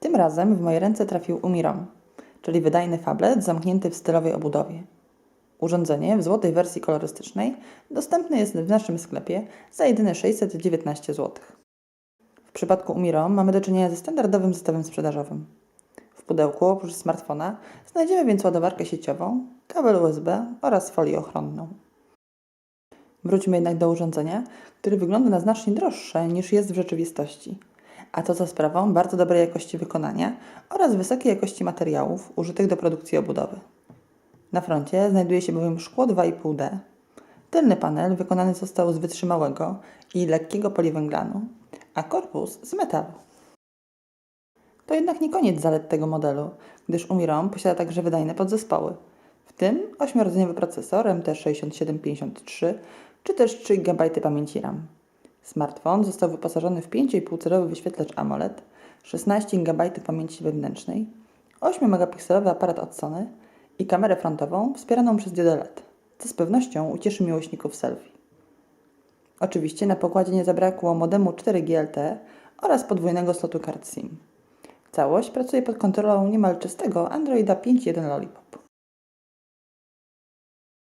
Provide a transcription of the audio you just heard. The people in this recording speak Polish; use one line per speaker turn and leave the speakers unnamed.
Tym razem w moje ręce trafił Umirom, czyli wydajny fablet zamknięty w stylowej obudowie. Urządzenie w złotej wersji kolorystycznej dostępne jest w naszym sklepie za jedyne 619 zł. W przypadku Umirom mamy do czynienia ze standardowym zestawem sprzedażowym. W pudełku oprócz smartfona znajdziemy więc ładowarkę sieciową, kabel USB oraz folię ochronną. Wróćmy jednak do urządzenia, które wygląda na znacznie droższe niż jest w rzeczywistości. A to za sprawą bardzo dobrej jakości wykonania oraz wysokiej jakości materiałów użytych do produkcji obudowy. Na froncie znajduje się bowiem szkło 2,5D. Tylny panel wykonany został z wytrzymałego i lekkiego poliwęglanu, a korpus z metalu. To jednak nie koniec zalet tego modelu, gdyż Umirom posiada także wydajne podzespoły, w tym 8-rdzeniowy procesor MT6753 czy też 3 GB pamięci RAM. Smartfon został wyposażony w 5,5-calowy wyświetlacz AMOLED, 16 GB pamięci wewnętrznej, 8-megapikselowy aparat od Sony i kamerę frontową wspieraną przez diodę LED, co z pewnością ucieszy miłośników selfie. Oczywiście na pokładzie nie zabrakło modemu 4G LTE oraz podwójnego slotu kart SIM. Całość pracuje pod kontrolą niemal czystego Androida 5.1 Lollipop.